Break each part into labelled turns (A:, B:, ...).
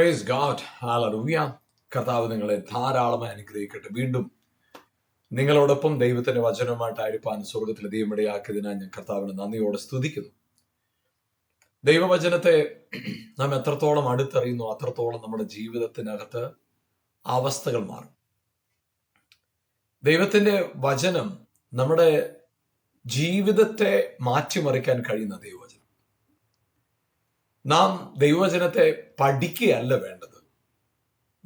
A: praise God ഹാലൂയ കർത്താവ് നിങ്ങളെ ധാരാളമായി അനുഗ്രഹിക്കട്ടെ വീണ്ടും നിങ്ങളോടൊപ്പം ദൈവത്തിന്റെ വചനവുമായിട്ടായിരിക്കാൻ സ്വർഗത്തിലെ ദൈവമിടയാക്കിയതിനാൽ ഞാൻ കർത്താവിനെ നന്ദിയോടെ സ്തുതിക്കുന്നു ദൈവവചനത്തെ നാം എത്രത്തോളം അടുത്തറിയുന്നു അത്രത്തോളം നമ്മുടെ ജീവിതത്തിനകത്ത് അവസ്ഥകൾ മാറും ദൈവത്തിന്റെ വചനം നമ്മുടെ ജീവിതത്തെ മാറ്റിമറിക്കാൻ കഴിയുന്ന ദൈവം നാം ദൈവവചനത്തെ പഠിക്കുകയല്ല വേണ്ടത്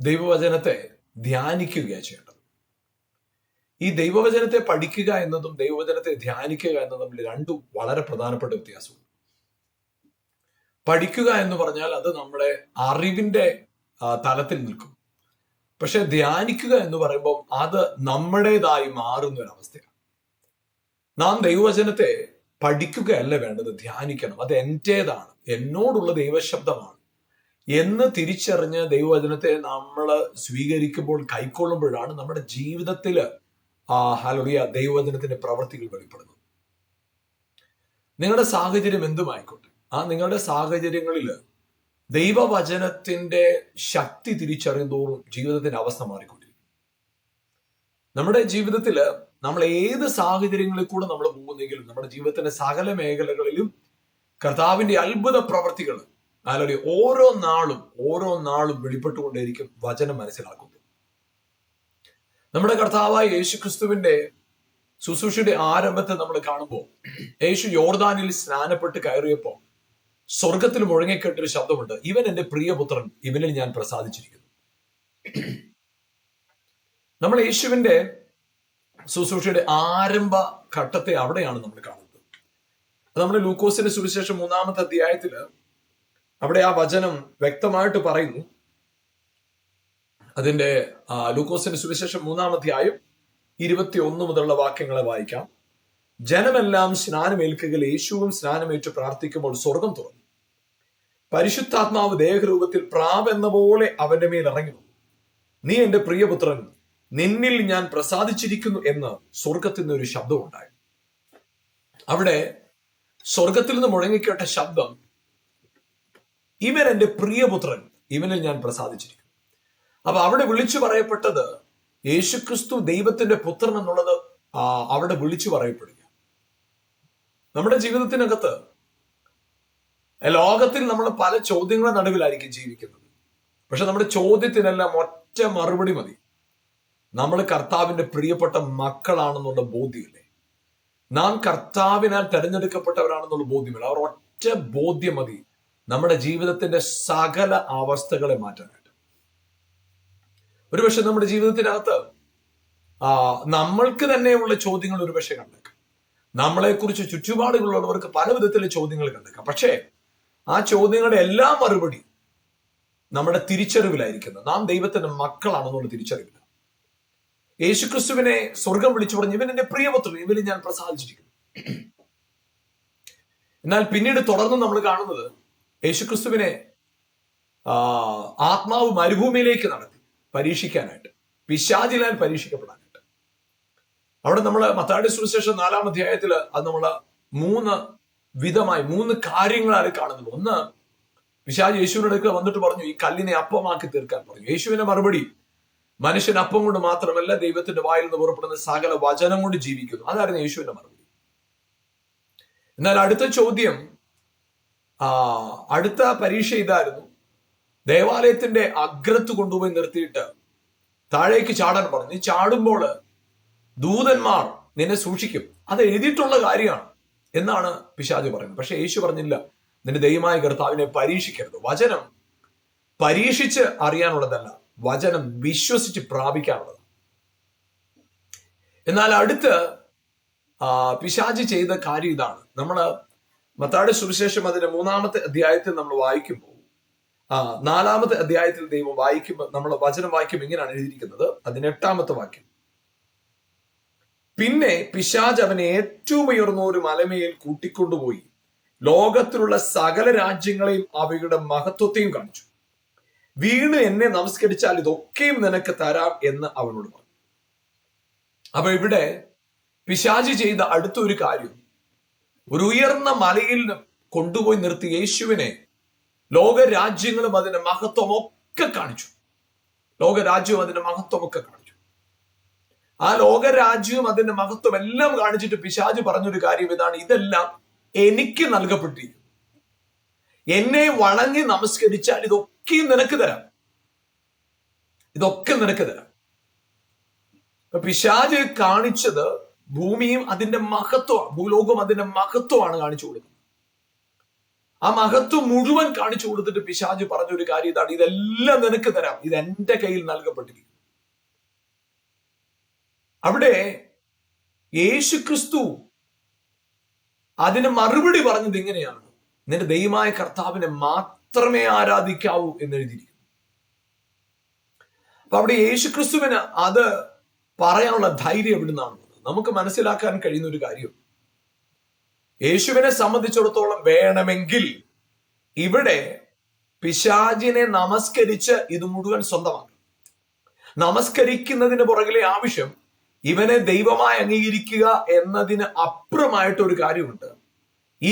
A: ദൈവവചനത്തെ ധ്യാനിക്കുകയാണ് ചെയ്യേണ്ടത് ഈ ദൈവവചനത്തെ പഠിക്കുക എന്നതും ദൈവവചനത്തെ ധ്യാനിക്കുക എന്നതും തമ്മിൽ രണ്ടും വളരെ പ്രധാനപ്പെട്ട വ്യത്യാസവും പഠിക്കുക എന്ന് പറഞ്ഞാൽ അത് നമ്മുടെ അറിവിന്റെ തലത്തിൽ നിൽക്കും പക്ഷെ ധ്യാനിക്കുക എന്ന് പറയുമ്പോൾ അത് നമ്മുടേതായി മാറുന്ന ഒരു അവസ്ഥയാണ് നാം ദൈവവചനത്തെ പഠിക്കുകയല്ല വേണ്ടത് ധ്യാനിക്കണം അത് എൻ്റെതാണ് എന്നോടുള്ള ദൈവശബ്ദമാണ് എന്ന് തിരിച്ചറിഞ്ഞ് ദൈവവചനത്തെ നമ്മൾ സ്വീകരിക്കുമ്പോൾ കൈക്കൊള്ളുമ്പോഴാണ് നമ്മുടെ ജീവിതത്തിൽ ആ ഹലോറിയ ദൈവവചനത്തിന്റെ പ്രവർത്തികൾ വെളിപ്പെടുന്നത് നിങ്ങളുടെ സാഹചര്യം എന്തുമായിക്കോട്ടെ ആ നിങ്ങളുടെ സാഹചര്യങ്ങളിൽ ദൈവവചനത്തിന്റെ ശക്തി തോറും ജീവിതത്തിന്റെ അവസ്ഥ മാറിക്കൊണ്ടിരിക്കും നമ്മുടെ ജീവിതത്തിൽ നമ്മൾ ഏത് സാഹചര്യങ്ങളിൽ കൂടെ നമ്മൾ പോകുന്നെങ്കിലും നമ്മുടെ ജീവിതത്തിന്റെ സകല മേഖലകളിലും കർത്താവിന്റെ അത്ഭുത പ്രവർത്തികൾ അതിലൊരു ഓരോ നാളും ഓരോ നാളും വെളിപ്പെട്ടുകൊണ്ടേയിരിക്കും വചനം മനസ്സിലാക്കുന്നത് നമ്മുടെ കർത്താവായ യേശു ക്രിസ്തുവിന്റെ ശുശ്രൂഷയുടെ ആരംഭത്തെ നമ്മൾ കാണുമ്പോൾ യേശു യോർദാനിൽ സ്നാനപ്പെട്ട് കയറിയപ്പോൾ സ്വർഗത്തിൽ മുഴങ്ങിക്കേട്ടൊരു ശബ്ദമുണ്ട് ഇവൻ എന്റെ പ്രിയപുത്രൻ ഇവനിൽ ഞാൻ പ്രസാദിച്ചിരിക്കുന്നു നമ്മൾ യേശുവിന്റെ ശുശ്രൂഷയുടെ ആരംഭ ഘട്ടത്തെ അവിടെയാണ് നമ്മൾ കാണുന്നത് നമ്മുടെ ലൂക്കോസിന്റെ സുവിശേഷം മൂന്നാമത്തെ അധ്യായത്തിൽ അവിടെ ആ വചനം വ്യക്തമായിട്ട് പറയുന്നു അതിന്റെ ലൂക്കോസിന്റെ സുവിശേഷം മൂന്നാം അധ്യായം ഇരുപത്തി ഒന്ന് മുതലുള്ള വാക്യങ്ങളെ വായിക്കാം ജനമെല്ലാം സ്നാനമേൽക്കുകൾ യേശുവും സ്നാനമേറ്റ് പ്രാർത്ഥിക്കുമ്പോൾ സ്വർഗം തുറന്നു പരിശുദ്ധാത്മാവ് ദേഹരൂപത്തിൽ പ്രാവെന്ന പോലെ അവന്റെ മേൽ ഇറങ്ങി നീ എന്റെ പ്രിയപുത്രൻ നിന്നിൽ ഞാൻ പ്രസാദിച്ചിരിക്കുന്നു എന്ന് സ്വർഗത്തിൽ നിന്ന് ഒരു ശബ്ദമുണ്ടായി അവിടെ സ്വർഗത്തിൽ നിന്ന് മുഴങ്ങിക്കേട്ട ശബ്ദം ഇവൻ എൻ്റെ പ്രിയപുത്രൻ ഇവനിൽ ഞാൻ പ്രസാദിച്ചിരിക്കും അപ്പൊ അവിടെ വിളിച്ചു പറയപ്പെട്ടത് യേശുക്രിസ്തു ദൈവത്തിന്റെ പുത്രൻ എന്നുള്ളത് അവിടെ വിളിച്ചു പറയപ്പെടുക നമ്മുടെ ജീവിതത്തിനകത്ത് ലോകത്തിൽ നമ്മൾ പല ചോദ്യങ്ങളുടെ നടുവിലായിരിക്കും ജീവിക്കുന്നത് പക്ഷെ നമ്മുടെ ചോദ്യത്തിനെല്ലാം ഒറ്റ മറുപടി മതി നമ്മൾ കർത്താവിന്റെ പ്രിയപ്പെട്ട മക്കളാണെന്നുള്ള ബോധ്യമില്ലേ നാം കർത്താവിനാൽ തെരഞ്ഞെടുക്കപ്പെട്ടവരാണെന്നുള്ള ബോധ്യം അവർ ഒറ്റ ബോധ്യം മതി നമ്മുടെ ജീവിതത്തിന്റെ സകല അവസ്ഥകളെ മാറ്റാനായിട്ട് ഒരുപക്ഷെ നമ്മുടെ ജീവിതത്തിനകത്ത് നമ്മൾക്ക് തന്നെയുള്ള ചോദ്യങ്ങൾ ഒരുപക്ഷെ കണ്ടേക്കാം നമ്മളെക്കുറിച്ച് ചുറ്റുപാടുകളുള്ളവർക്ക് പല വിധത്തിലെ ചോദ്യങ്ങൾ കണ്ടേക്കാം പക്ഷേ ആ ചോദ്യങ്ങളുടെ എല്ലാ മറുപടി നമ്മുടെ തിരിച്ചറിവിലായിരിക്കുന്നത് നാം ദൈവത്തിന്റെ മക്കളാണെന്നുള്ള തിരിച്ചറിവില്ല യേശുക്രിസ്തുവിനെ സ്വർഗം വിളിച്ചു പറഞ്ഞു ഇവൻ എന്റെ പ്രിയപുത്രൻ ഇവന് ഞാൻ പ്രസാദിച്ചിരിക്കുന്നു എന്നാൽ പിന്നീട് തുടർന്ന് നമ്മൾ കാണുന്നത് യേശുക്രിസ്തുവിനെ ആത്മാവ് മരുഭൂമിയിലേക്ക് നടത്തി പരീക്ഷിക്കാനായിട്ട് പിശാചിലാൻ പരീക്ഷിക്കപ്പെടാനായിട്ട് അവിടെ നമ്മൾ മത്താടി സുവിശേഷം നാലാം അധ്യായത്തിൽ അത് നമ്മൾ മൂന്ന് വിധമായി മൂന്ന് കാര്യങ്ങളാണ് കാണുന്നത് ഒന്ന് പിശാജ് യേശുവിനടുക്ക വന്നിട്ട് പറഞ്ഞു ഈ കല്ലിനെ അപ്പമാക്കി തീർക്കാൻ പറഞ്ഞു യേശുവിന്റെ മറുപടി മനുഷ്യൻ അപ്പം കൊണ്ട് മാത്രമല്ല ദൈവത്തിന്റെ വായിൽ നിന്ന് പുറപ്പെടുന്ന സകല വചനം കൊണ്ട് ജീവിക്കുന്നു അതായിരുന്നു യേശുവിന്റെ മറുപടി എന്നാൽ അടുത്ത ചോദ്യം ആ അടുത്ത പരീക്ഷ ഇതായിരുന്നു ദേവാലയത്തിന്റെ അഗ്രത്ത് കൊണ്ടുപോയി നിർത്തിയിട്ട് താഴേക്ക് ചാടാൻ പറഞ്ഞു നീ ചാടുമ്പോൾ ദൂതന്മാർ നിന്നെ സൂക്ഷിക്കും അത് എഴുതിയിട്ടുള്ള കാര്യമാണ് എന്നാണ് പിശാജ് പറയുന്നത് പക്ഷെ യേശു പറഞ്ഞില്ല നിന്റെ ദൈവമായ കർത്താവിനെ പരീക്ഷിക്കരുത് വചനം പരീക്ഷിച്ച് അറിയാനുള്ളതല്ല വചനം വിശ്വസിച്ച് പ്രാപിക്കാനുള്ളത് എന്നാൽ അടുത്ത് പിശാജ് ചെയ്ത കാര്യം ഇതാണ് നമ്മൾ മത്താട് സുവിശേഷം അതിന്റെ മൂന്നാമത്തെ അധ്യായത്തിൽ നമ്മൾ വായിക്കുമ്പോൾ ആ നാലാമത്തെ അധ്യായത്തിൽ ദൈവം വായിക്കുമ്പോൾ നമ്മൾ വചനം വായിക്കും ഇങ്ങനെയാണ് എഴുതിയിരിക്കുന്നത് അതിന് എട്ടാമത്തെ വാക്യം പിന്നെ പിശാജ് അവനെ ഏറ്റവും ഉയർന്ന ഒരു മലമേൽ കൂട്ടിക്കൊണ്ടുപോയി ലോകത്തിലുള്ള സകല രാജ്യങ്ങളെയും അവയുടെ മഹത്വത്തെയും കാണിച്ചു വീണ് എന്നെ നമസ്കരിച്ചാൽ ഇതൊക്കെയും നിനക്ക് തരാം എന്ന് അവനോട് പറഞ്ഞു അപ്പൊ ഇവിടെ പിശാജി ചെയ്ത അടുത്തൊരു കാര്യം ഒരു ഉയർന്ന മലയിൽ കൊണ്ടുപോയി നിർത്തി യേശുവിനെ ലോകരാജ്യങ്ങളും അതിന്റെ മഹത്വമൊക്കെ കാണിച്ചു ലോകരാജ്യവും അതിന്റെ മഹത്വമൊക്കെ കാണിച്ചു ആ ലോകരാജ്യവും അതിന്റെ മഹത്വം എല്ലാം കാണിച്ചിട്ട് പിശാജ് പറഞ്ഞൊരു കാര്യം ഇതാണ് ഇതെല്ലാം എനിക്ക് നൽകപ്പെട്ടിരിക്കും എന്നെ വണങ്ങി നമസ്കരിച്ചാൽ ഇതൊക്കെ നിനക്ക് തരാം ഇതൊക്കെ നിനക്ക് തരാം പിശാജ് കാണിച്ചത് ഭൂമിയും അതിന്റെ മഹത്വം ഭൂലോകവും അതിന്റെ മഹത്വമാണ് കാണിച്ചു കൊടുക്കുന്നത് ആ മഹത്വം മുഴുവൻ കാണിച്ചു കൊടുത്തിട്ട് പിശാജ് പറഞ്ഞൊരു കാര്യം ഇതാണ് ഇതെല്ലാം നിനക്ക് തരാം ഇത് എന്റെ കയ്യിൽ നൽകപ്പെട്ടിരിക്കുന്നു അവിടെ യേശു ക്രിസ്തു അതിന് മറുപടി പറഞ്ഞത് ഇങ്ങനെയാണ് നിന്റെ ദൈവമായ കർത്താവിനെ മാത്രമേ ആരാധിക്കാവൂ എന്ന് എഴുതിയിരിക്കുന്നു അപ്പൊ അവിടെ ക്രിസ്തുവിന് അത് പറയാനുള്ള ധൈര്യം നിന്നാണുള്ളത് നമുക്ക് മനസ്സിലാക്കാൻ കഴിയുന്ന ഒരു കാര്യം യേശുവിനെ സംബന്ധിച്ചിടത്തോളം വേണമെങ്കിൽ ഇവിടെ പിശാചിനെ നമസ്കരിച്ച് ഇത് മുഴുവൻ സ്വന്തമാക്കി നമസ്കരിക്കുന്നതിന് പുറകിലെ ആവശ്യം ഇവനെ ദൈവമായി അംഗീകരിക്കുക എന്നതിന് അപ്പുറമായിട്ടൊരു കാര്യമുണ്ട്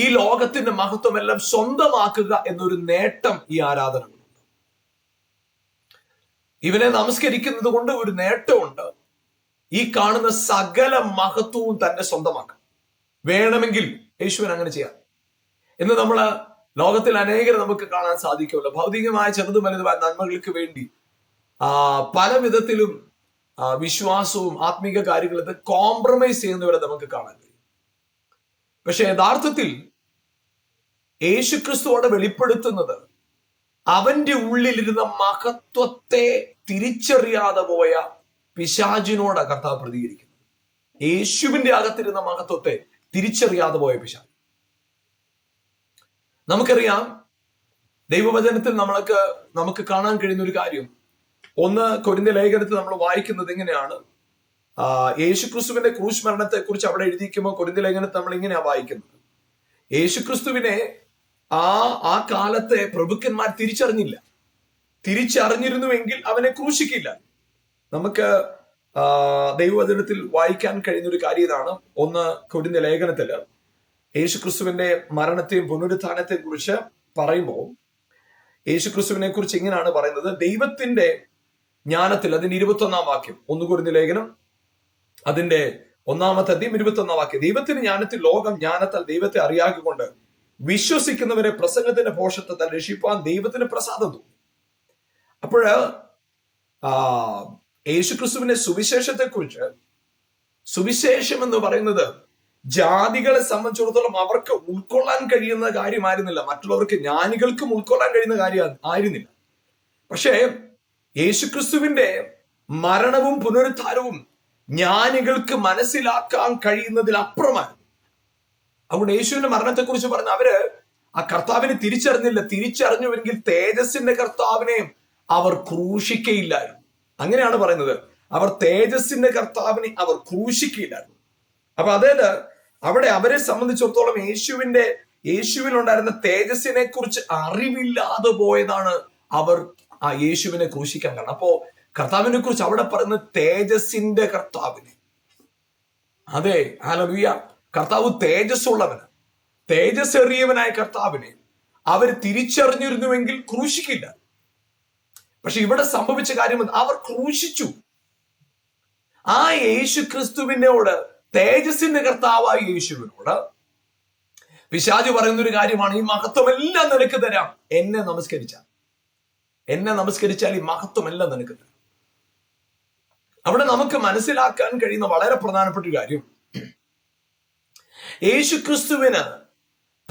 A: ഈ ലോകത്തിന്റെ മഹത്വമെല്ലാം സ്വന്തമാക്കുക എന്നൊരു നേട്ടം ഈ ആരാധനകളുണ്ട് ഇവനെ നമസ്കരിക്കുന്നത് കൊണ്ട് ഒരു നേട്ടമുണ്ട് ഈ കാണുന്ന സകല മഹത്വവും തന്നെ സ്വന്തമാക്കാം വേണമെങ്കിൽ യേശുവൻ അങ്ങനെ ചെയ്യാം എന്ന് നമ്മൾ ലോകത്തിൽ അനേകർ നമുക്ക് കാണാൻ സാധിക്കുമല്ലോ ഭൗതികമായ ചെറുതും വലുതുമായ നന്മകൾക്ക് വേണ്ടി പല വിധത്തിലും വിശ്വാസവും ആത്മീക കാര്യങ്ങളും കോംപ്രമൈസ് ചെയ്യുന്നവരെ നമുക്ക് കാണാൻ പക്ഷെ യഥാർത്ഥത്തിൽ യേശുക്രിസ്തുവോടെ അവിടെ വെളിപ്പെടുത്തുന്നത് അവന്റെ ഉള്ളിലിരുന്ന മഹത്വത്തെ തിരിച്ചറിയാതെ പോയ പിശാചിനോട് കർത്താവ് പ്രതികരിക്കുന്നു യേശുവിന്റെ അകത്തിരുന്ന മഹത്വത്തെ തിരിച്ചറിയാതെ പോയ പിശാ നമുക്കറിയാം ദൈവവചനത്തിൽ നമ്മൾക്ക് നമുക്ക് കാണാൻ കഴിയുന്ന ഒരു കാര്യം ഒന്ന് കൊരിന്ത ലേഖനത്തിൽ നമ്മൾ വായിക്കുന്നത് എങ്ങനെയാണ് യേശുക്രിസ്തുവിന്റെ ക്രൂശ് കുറിച്ച് അവിടെ എഴുതിയിരിക്കുമ്പോൾ കുരുന്തി ലേഖനത്ത് നമ്മൾ ഇങ്ങനെയാണ് വായിക്കുന്നത് യേശുക്രിസ്തുവിനെ ആ ആ കാലത്തെ പ്രഭുക്കന്മാർ തിരിച്ചറിഞ്ഞില്ല തിരിച്ചറിഞ്ഞിരുന്നുവെങ്കിൽ അവനെ ക്രൂശിക്കില്ല നമുക്ക് ദൈവവചനത്തിൽ വായിക്കാൻ കഴിയുന്ന ഒരു കാര്യം ഇതാണ് ഒന്ന് കൊടിഞ്ഞ ലേഖനത്തിൽ യേശുക്രിസ്തുവിന്റെ മരണത്തെയും പുനരുത്ഥാനത്തെയും കുറിച്ച് പറയുമ്പോൾ യേശുക്രിസ്തുവിനെ കുറിച്ച് ഇങ്ങനെയാണ് പറയുന്നത് ദൈവത്തിന്റെ ജ്ഞാനത്തിൽ അതിന്റെ ഇരുപത്തൊന്നാം വാക്യം ഒന്ന് കുറിഞ്ഞ ലേഖനം അതിന്റെ ഒന്നാമത്തെ അധികം ഇരുപത്തൊന്നാം വാക്യം ദൈവത്തിന് ജ്ഞാനത്തിൽ ലോകം ജ്ഞാനത്താൽ ദൈവത്തെ അറിയാകൊണ്ട് വിശ്വസിക്കുന്നവരെ പ്രസംഗത്തിന്റെ പോഷത്തെ തന്നെ രക്ഷിപ്പാൻ ദൈവത്തിന് പ്രസാദം തോന്നി അപ്പോൾ യേശുക്രിസ്തുവിന്റെ സുവിശേഷത്തെക്കുറിച്ച് സുവിശേഷം എന്ന് പറയുന്നത് ജാതികളെ സംബന്ധിച്ചിടത്തോളം അവർക്ക് ഉൾക്കൊള്ളാൻ കഴിയുന്ന കാര്യമായിരുന്നില്ല മറ്റുള്ളവർക്ക് ജ്ഞാനികൾക്കും ഉൾക്കൊള്ളാൻ കഴിയുന്ന കാര്യം ആയിരുന്നില്ല പക്ഷേ യേശുക്രിസ്തുവിന്റെ മരണവും പുനരുദ്ധാരവും ജ്ഞാനികൾക്ക് മനസ്സിലാക്കാൻ കഴിയുന്നതിൽ അപ്പുറമായിരുന്നു അതുകൊണ്ട് യേശുവിന്റെ മരണത്തെക്കുറിച്ച് പറഞ്ഞ അവര് ആ കർത്താവിനെ തിരിച്ചറിഞ്ഞില്ല തിരിച്ചറിഞ്ഞുവെങ്കിൽ തേജസ്സിന്റെ കർത്താവിനെ അവർ ക്രൂശിക്കയില്ലായിരുന്നു അങ്ങനെയാണ് പറയുന്നത് അവർ തേജസ്സിന്റെ കർത്താവിനെ അവർ ക്രൂശിക്കയില്ലായിരുന്നു അപ്പൊ അതായത് അവിടെ അവരെ സംബന്ധിച്ചിടത്തോളം യേശുവിന്റെ യേശുവിൽ ഉണ്ടായിരുന്ന തേജസ്സിനെ കുറിച്ച് അറിവില്ലാതെ പോയതാണ് അവർ ആ യേശുവിനെ ക്രൂശിക്കാൻ കാരണം അപ്പോ കർത്താവിനെ കുറിച്ച് അവിടെ പറയുന്ന തേജസ്സിന്റെ കർത്താവിനെ അതെ ഹലറിയ കർത്താവ് തേജസ് ഉള്ളവന് തേജസ് എറിയവനായ കർത്താവിനെ അവർ തിരിച്ചറിഞ്ഞിരുന്നുവെങ്കിൽ ക്രൂശിക്കില്ല പക്ഷെ ഇവിടെ സംഭവിച്ച കാര്യം അവർ ക്രൂശിച്ചു ആ യേശു ക്രിസ്തുവിനോട് തേജസ്സിന്റെ കർത്താവായ യേശുവിനോട് പിശാജ് പറയുന്ന ഒരു കാര്യമാണ് ഈ മഹത്വമെല്ലാം നിനക്ക് തരാം എന്നെ നമസ്കരിച്ചാൽ എന്നെ നമസ്കരിച്ചാൽ ഈ മഹത്വമെല്ലാം നിനക്ക് തരാം അവിടെ നമുക്ക് മനസ്സിലാക്കാൻ കഴിയുന്ന വളരെ പ്രധാനപ്പെട്ട ഒരു കാര്യം ക്രിസ്തുവിന്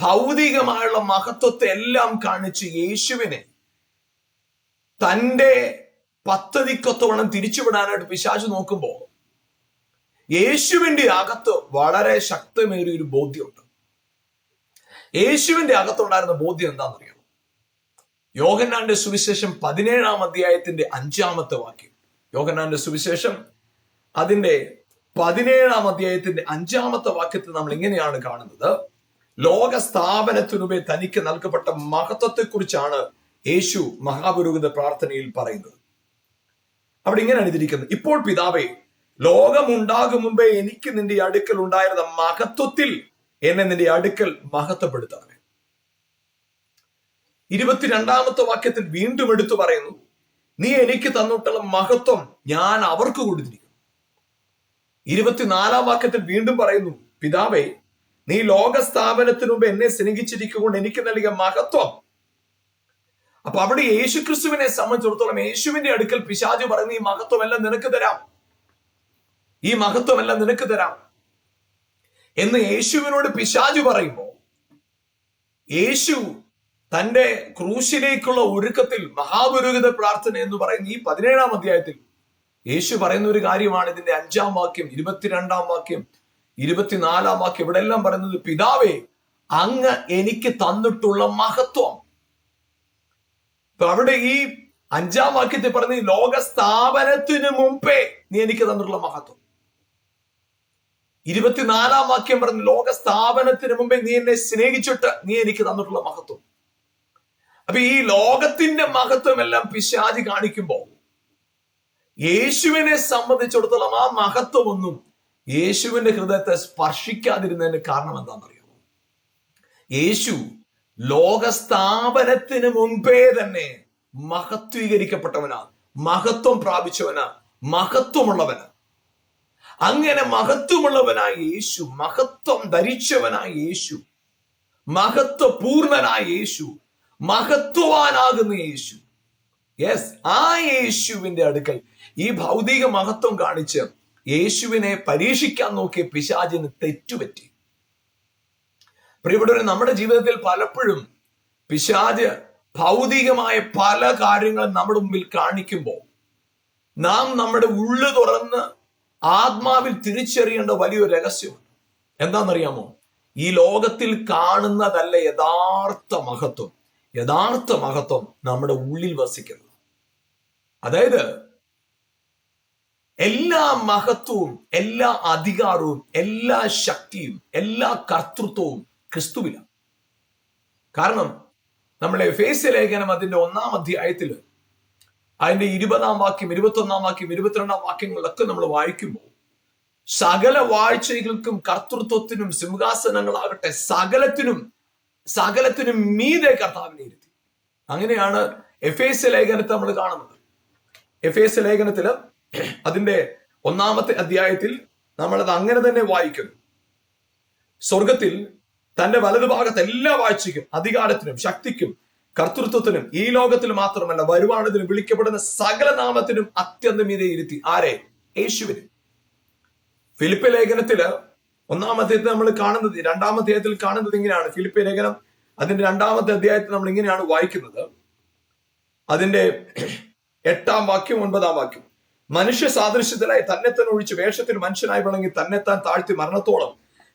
A: ഭൗതികമായുള്ള മഹത്വത്തെ എല്ലാം കാണിച്ച് യേശുവിനെ തൻ്റെ പദ്ധതിക്കൊത്തവണ്ണം തിരിച്ചുവിടാനായിട്ട് പിശാച് നോക്കുമ്പോൾ യേശുവിൻ്റെ അകത്ത് വളരെ ശക്തമേറിയ ഒരു ബോധ്യമുണ്ട് യേശുവിൻ്റെ അകത്തുണ്ടായിരുന്ന ബോധ്യം എന്താണെന്നറിയാം യോഗന്നാന്റെ സുവിശേഷം പതിനേഴാം അധ്യായത്തിന്റെ അഞ്ചാമത്തെ വാക്യം യോഗനാന്റെ സുവിശേഷം അതിന്റെ പതിനേഴാം അധ്യായത്തിന്റെ അഞ്ചാമത്തെ വാക്യത്തിൽ നമ്മൾ ഇങ്ങനെയാണ് കാണുന്നത് ലോക സ്ഥാപനത്തിനുപേ തനിക്ക് നൽകപ്പെട്ട മഹത്വത്തെക്കുറിച്ചാണ് യേശു മഹാപുരോഹിത പ്രാർത്ഥനയിൽ പറയുന്നത് അവിടെ ഇങ്ങനെ ഇതിരിക്കുന്നത് ഇപ്പോൾ പിതാവേ ലോകമുണ്ടാകും മുമ്പേ എനിക്ക് നിന്റെ അടുക്കൽ ഉണ്ടായിരുന്ന മഹത്വത്തിൽ എന്നെ നിന്റെ അടുക്കൽ മഹത്വപ്പെടുത്തണമേ ഇരുപത്തിരണ്ടാമത്തെ വാക്യത്തിൽ വീണ്ടും എടുത്തു പറയുന്നു നീ എനിക്ക് തന്നിട്ടുള്ള മഹത്വം ഞാൻ അവർക്ക് കൊടുത്തിരിക്കുന്നു ഇരുപത്തിനാലാം വാക്യത്തിൽ വീണ്ടും പറയുന്നു പിതാവേ നീ ലോക സ്ഥാപനത്തിന് മുമ്പ് എന്നെ സ്നേഹിച്ചിരിക്കുകൊണ്ട് എനിക്ക് നൽകിയ മഹത്വം അപ്പൊ അവിടെ യേശുക്രിസ്തുവിനെ സംബന്ധിച്ചിടത്തോളം യേശുവിന്റെ അടുക്കൽ പിശാജു പറയുന്നു ഈ മഹത്വമെല്ലാം നിനക്ക് തരാം ഈ മഹത്വമെല്ലാം നിനക്ക് തരാം എന്ന് യേശുവിനോട് പിശാജു പറയുമ്പോൾ യേശു തന്റെ ക്രൂശിലേക്കുള്ള ഒരുക്കത്തിൽ മഹാപുരോഹിത പ്രാർത്ഥന എന്ന് പറയുന്ന ഈ പതിനേഴാം അധ്യായത്തിൽ യേശു പറയുന്ന ഒരു കാര്യമാണ് ഇതിന്റെ അഞ്ചാം വാക്യം ഇരുപത്തിരണ്ടാം വാക്യം ഇരുപത്തിനാലാം വാക്യം ഇവിടെ എല്ലാം പറയുന്നത് പിതാവേ അങ്ങ് എനിക്ക് തന്നിട്ടുള്ള മഹത്വം അവിടെ ഈ അഞ്ചാം വാക്യത്തിൽ പറഞ്ഞ ലോക സ്ഥാപനത്തിന് മുമ്പേ നീ എനിക്ക് തന്നിട്ടുള്ള മഹത്വം ഇരുപത്തിനാലാം വാക്യം പറഞ്ഞു ലോക സ്ഥാപനത്തിന് മുമ്പേ നീ എന്നെ സ്നേഹിച്ചിട്ട് നീ എനിക്ക് തന്നിട്ടുള്ള മഹത്വം അപ്പൊ ഈ ലോകത്തിന്റെ മഹത്വമെല്ലാം പിശാചി കാണിക്കുമ്പോൾ യേശുവിനെ സംബന്ധിച്ചിടത്തോളം ആ മഹത്വമൊന്നും യേശുവിന്റെ ഹൃദയത്തെ സ്പർശിക്കാതിരുന്നതിന് കാരണം എന്താണെന്നറിയാമോ യേശു ലോകസ്ഥാപനത്തിന് മുൻപേ തന്നെ മഹത്വീകരിക്കപ്പെട്ടവനാണ് മഹത്വം പ്രാപിച്ചവനാണ് മഹത്വമുള്ളവനാണ് അങ്ങനെ മഹത്വമുള്ളവനായ യേശു മഹത്വം ധരിച്ചവനായ യേശു മഹത്വപൂർണനായ യേശു മഹത്വാനാകുന്ന യേശു യെസ് ആ യേശുവിന്റെ അടുക്കൽ ഈ ഭൗതിക മഹത്വം കാണിച്ച് യേശുവിനെ പരീക്ഷിക്കാൻ നോക്കിയ പിശാചിന് തെറ്റുപറ്റി പ്രിയപ്പെട്ടവരെ നമ്മുടെ ജീവിതത്തിൽ പലപ്പോഴും പിശാജ് ഭൗതികമായ പല കാര്യങ്ങളും നമ്മുടെ മുമ്പിൽ കാണിക്കുമ്പോൾ നാം നമ്മുടെ ഉള്ളു തുറന്ന് ആത്മാവിൽ തിരിച്ചറിയേണ്ട വലിയൊരു രഹസ്യമുണ്ട് എന്താണെന്നറിയാമോ ഈ ലോകത്തിൽ കാണുന്നതല്ല യഥാർത്ഥ മഹത്വം യഥാർത്ഥ മഹത്വം നമ്മുടെ ഉള്ളിൽ വസിക്കുന്നു അതായത് എല്ലാ മഹത്വവും എല്ലാ അധികാരവും എല്ലാ ശക്തിയും എല്ലാ കർത്തൃത്വവും ക്രിസ്തുവില കാരണം നമ്മുടെ ഫേസ് ലേഖനം അതിന്റെ ഒന്നാം അധ്യായത്തിൽ അതിന്റെ ഇരുപതാം വാക്യം ഇരുപത്തൊന്നാം വാക്യം ഇരുപത്തിരണ്ടാം വാക്യങ്ങളിലൊക്കെ നമ്മൾ വായിക്കുമ്പോൾ സകല വാഴ്ചകൾക്കും കർത്തൃത്വത്തിനും സിംഹാസനങ്ങളാകട്ടെ സകലത്തിനും സകലത്തിനും മീതെ കർത്താവിനെ ഇരുത്തി അങ്ങനെയാണ് എഫ് സി ലേഖനത്തെ നമ്മൾ കാണുന്നത് എഫ് സി ലേഖനത്തിൽ അതിന്റെ ഒന്നാമത്തെ അധ്യായത്തിൽ നമ്മളത് അങ്ങനെ തന്നെ വായിക്കുന്നു സ്വർഗത്തിൽ തന്റെ വലതുഭാഗത്ത് എല്ലാ വാഴ്ചയ്ക്കും അധികാരത്തിനും ശക്തിക്കും കർത്തൃത്വത്തിനും ഈ ലോകത്തിൽ മാത്രമല്ല വരുവാണതിനും വിളിക്കപ്പെടുന്ന സകല നാമത്തിനും അത്യന്തം ഇരുത്തി ആരെ യേശുവിന് ഫിലിപ്പ് ലേഖനത്തില് അധ്യായത്തിൽ നമ്മൾ കാണുന്നത് രണ്ടാമത്തേത്തിൽ കാണുന്നത് ഇങ്ങനെയാണ് ഫിലിപ്പ് ലേഖനം അതിന്റെ രണ്ടാമത്തെ അധ്യായത്തിൽ നമ്മൾ ഇങ്ങനെയാണ് വായിക്കുന്നത് അതിന്റെ എട്ടാം വാക്യം ഒൻപതാം വാക്യം മനുഷ്യ സാദൃശ്യത്തിലായി തന്നെ ഒഴിച്ച് വേഷത്തിൽ മനുഷ്യനായി വിളങ്ങി തന്നെത്താൻ താഴ്ത്തി മരണത്തോളം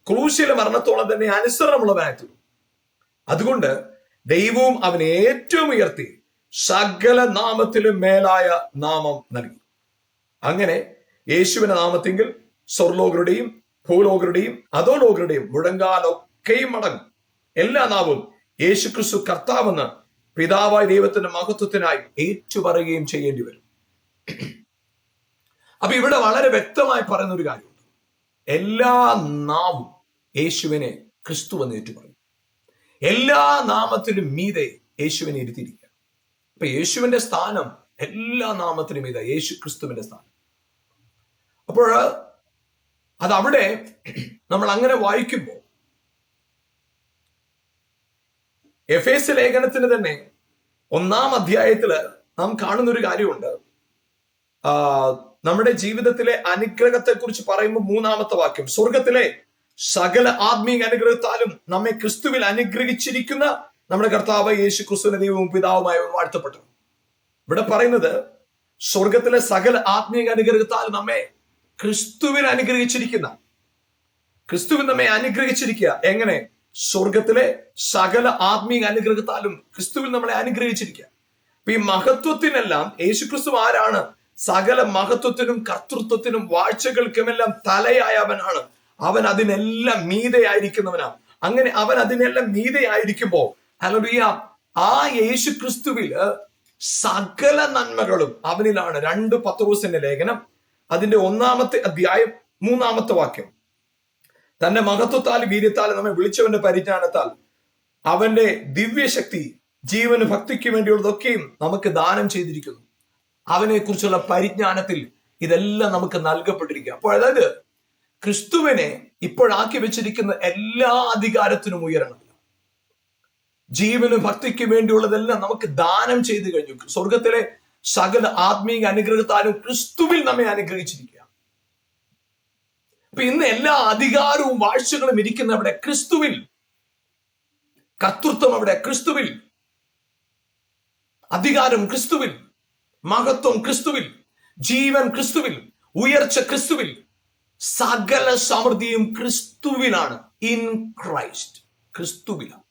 A: ക്രൂശിലെ മരണത്തോളം തന്നെ അനുസരണമുള്ളവനായിരുന്നു അതുകൊണ്ട് ദൈവവും അവനെ ഏറ്റവും ഉയർത്തി സകല നാമത്തിലും മേലായ നാമം നൽകി അങ്ങനെ യേശുവിന്റെ നാമത്തെങ്കിൽ സ്വർലോകരുടെയും ഭൂലോകരുടെയും അധോലോകരുടെയും മുഴങ്കാലൊക്കെയും മടങ്ങും എല്ലാ നാവും യേശുക്രിസ്തു കർത്താവെന്ന് പിതാവായ ദൈവത്തിന്റെ മഹത്വത്തിനായി ഏറ്റുപറയുകയും ചെയ്യേണ്ടി വരും അപ്പൊ ഇവിടെ വളരെ വ്യക്തമായി പറയുന്ന ഒരു കാര്യമുണ്ട് എല്ലാ നാവും യേശുവിനെ ക്രിസ്തു എന്ന് ഏറ്റുപറയും എല്ലാ നാമത്തിനും മീതെ യേശുവിനെ ഇരുത്തിയിരിക്കുക അപ്പൊ യേശുവിന്റെ സ്ഥാനം എല്ലാ നാമത്തിനും മീതെ യേശു ക്രിസ്തുവിന്റെ സ്ഥാനം അപ്പോൾ അത് അവിടെ നമ്മൾ അങ്ങനെ വായിക്കുമ്പോൾ എഫ് എസ് ലേഖനത്തിന് തന്നെ ഒന്നാം അധ്യായത്തിൽ നാം കാണുന്ന ഒരു കാര്യമുണ്ട് നമ്മുടെ ജീവിതത്തിലെ കുറിച്ച് പറയുമ്പോൾ മൂന്നാമത്തെ വാക്യം സ്വർഗത്തിലെ സകല ആത്മീയ അനുഗ്രഹത്താലും നമ്മെ ക്രിസ്തുവിൽ അനുഗ്രഹിച്ചിരിക്കുന്ന നമ്മുടെ കർത്താവ് യേശു ക്രിസ്തുവിന്റെ ദൈവവും പിതാവുമായി വാഴ്ത്തപ്പെട്ടു ഇവിടെ പറയുന്നത് സ്വർഗത്തിലെ സകല ആത്മീയ അനുഗ്രഹത്താലും നമ്മെ ക്രിസ്തുവിൽ അനുഗ്രഹിച്ചിരിക്കുന്ന ക്രിസ്തുവിൻ നമ്മെ അനുഗ്രഹിച്ചിരിക്കുക എങ്ങനെ സ്വർഗത്തിലെ സകല ആത്മീയ അനുഗ്രഹത്താലും ക്രിസ്തുവിൽ നമ്മളെ അനുഗ്രഹിച്ചിരിക്കുക അപ്പൊ ഈ മഹത്വത്തിനെല്ലാം ക്രിസ്തു ആരാണ് സകല മഹത്വത്തിനും കർത്തൃത്വത്തിനും വാഴ്ചകൾക്കുമെല്ലാം തലയായ അവനാണ് അവൻ അതിനെല്ലാം മീതയായിരിക്കുന്നവനാണ് അങ്ങനെ അവൻ അതിനെല്ലാം മീതയായിരിക്കുമ്പോൾ അലറിയ ആ യേശു ക്രിസ്തുവിൽ സകല നന്മകളും അവനിലാണ് രണ്ട് പത്രോസിന്റെ ലേഖനം അതിന്റെ ഒന്നാമത്തെ അധ്യായം മൂന്നാമത്തെ വാക്യം തന്റെ മഹത്വത്താൽ വീര്യത്താൽ നമ്മെ വിളിച്ചവന്റെ പരിജ്ഞാനത്താൽ അവന്റെ ദിവ്യശക്തി ജീവന് ഭക്തിക്ക് വേണ്ടിയുള്ളതൊക്കെയും നമുക്ക് ദാനം ചെയ്തിരിക്കുന്നു അവനെക്കുറിച്ചുള്ള പരിജ്ഞാനത്തിൽ ഇതെല്ലാം നമുക്ക് നൽകപ്പെട്ടിരിക്കുക അപ്പോൾ അതായത് ക്രിസ്തുവിനെ ഇപ്പോഴാക്കി വെച്ചിരിക്കുന്ന എല്ലാ അധികാരത്തിനും ഉയരണം ജീവന് ഭക്തിക്ക് വേണ്ടിയുള്ളതെല്ലാം നമുക്ക് ദാനം ചെയ്തു കഴിഞ്ഞു സ്വർഗത്തിലെ സകല ആത്മീക അനുഗ്രഹത്താലും ക്രിസ്തുവിൽ നമ്മെ അനുഗ്രഹിച്ചിരിക്കുക അപ്പൊ ഇന്ന് എല്ലാ അധികാരവും വാഴ്ചകളും ഇരിക്കുന്ന അവിടെ ക്രിസ്തുവിൽ കർത്തൃത്വം അവിടെ ക്രിസ്തുവിൽ അധികാരം ക്രിസ്തുവിൽ മഹത്വം ക്രിസ്തുവിൽ ജീവൻ ക്രിസ്തുവിൽ ഉയർച്ച ക്രിസ്തുവിൽ സകല സമൃദ്ധിയും ക്രിസ്തുവിലാണ് ഇൻ ക്രൈസ്റ്റ് ക്രിസ്തുവിലാണ്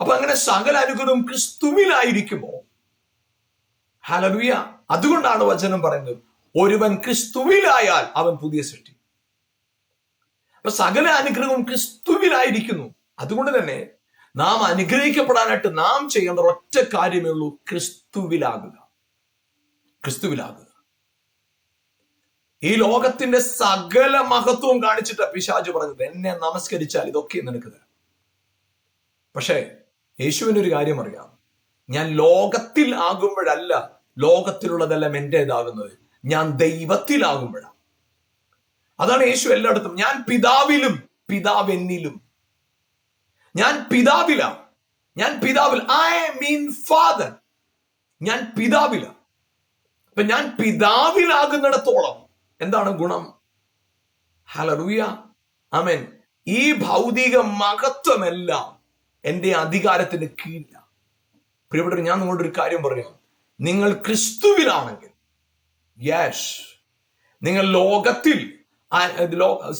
A: അപ്പൊ അങ്ങനെ സകല അനുഗ്രഹം ക്രിസ്തുവിലായിരിക്കുമോ ഹലലുയ അതുകൊണ്ടാണ് വചനം പറയുന്നത് ഒരുവൻ ക്രിസ്തുവിലായാൽ അവൻ പുതിയ സൃഷ്ടി അപ്പൊ സകല അനുഗ്രഹവും ക്രിസ്തുവിലായിരിക്കുന്നു അതുകൊണ്ട് തന്നെ നാം അനുഗ്രഹിക്കപ്പെടാനായിട്ട് നാം ചെയ്യേണ്ട ഒറ്റ കാര്യമേ ഉള്ളൂ ക്രിസ്തുവിലാകുക ക്രിസ്തുവിലാകുക ഈ ലോകത്തിന്റെ സകല മഹത്വവും കാണിച്ചിട്ട് പിശാജ് പറഞ്ഞത് എന്നെ നമസ്കരിച്ചാൽ ഇതൊക്കെ നിനക്ക് തരാം പക്ഷേ യേശുവിനൊരു കാര്യം അറിയാം ഞാൻ ലോകത്തിൽ ആകുമ്പോഴല്ല ലോകത്തിലുള്ളതെല്ലാം ഇതാകുന്നത് ഞാൻ ദൈവത്തിലാകുമ്പോഴാണ് അതാണ് യേശു എല്ലായിടത്തും ഞാൻ പിതാവിലും പിതാവ് എന്നിലും ഞാൻ പിതാവിലാണ് ഞാൻ പിതാവിൽ ഐ മീൻ ഫാദർ ഞാൻ പിതാവിലാണ് അപ്പൊ ഞാൻ പിതാവിലാകുന്നിടത്തോളം എന്താണ് ഗുണം ഹലറൂയ അമൻ ഈ ഭൗതിക മഹത്വമെല്ലാം എൻ്റെ അധികാരത്തിന് കീഴിലാണ് പ്രിയപ്പെട്ടവർ ഞാൻ നിങ്ങളോട് ഒരു കാര്യം പറയാം നിങ്ങൾ ക്രിസ്തുവിലാണെങ്കിൽ യാഷ് നിങ്ങൾ ലോകത്തിൽ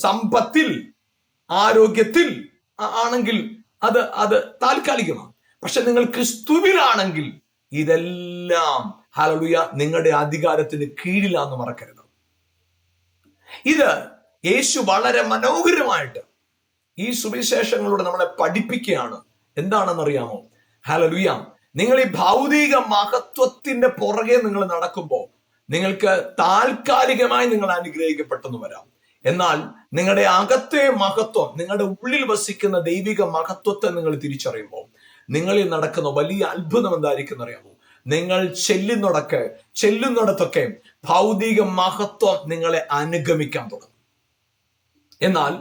A: സമ്പത്തിൽ ആരോഗ്യത്തിൽ ആണെങ്കിൽ അത് അത് താൽക്കാലികമാണ് പക്ഷെ നിങ്ങൾ ക്രിസ്തുവിലാണെങ്കിൽ ഇതെല്ലാം ഹലുയ നിങ്ങളുടെ അധികാരത്തിന് കീഴിലാന്ന് മറക്കരുത് ഇത് യേശു വളരെ മനോഹരമായിട്ട് ഈ സുവിശേഷങ്ങളോട് നമ്മളെ പഠിപ്പിക്കുകയാണ് എന്താണെന്നറിയാമോ ഹലലുയാം നിങ്ങൾ ഈ ഭൗതിക മഹത്വത്തിന്റെ പുറകെ നിങ്ങൾ നടക്കുമ്പോൾ നിങ്ങൾക്ക് താൽക്കാലികമായി നിങ്ങൾ അനുഗ്രഹിക്കപ്പെട്ടെന്ന് വരാം എന്നാൽ നിങ്ങളുടെ അകത്തെ മഹത്വം നിങ്ങളുടെ ഉള്ളിൽ വസിക്കുന്ന ദൈവിക മഹത്വത്തെ നിങ്ങൾ തിരിച്ചറിയുമ്പോൾ നിങ്ങളിൽ നടക്കുന്ന വലിയ അത്ഭുതം എന്തായിരിക്കും അറിയാമോ നിങ്ങൾ ചെല്ലുന്നിടക്ക് ചെല്ലുന്നിടത്തൊക്കെ ഭൗതിക മഹത്വം നിങ്ങളെ അനുഗമിക്കാൻ തുടങ്ങും എന്നാൽ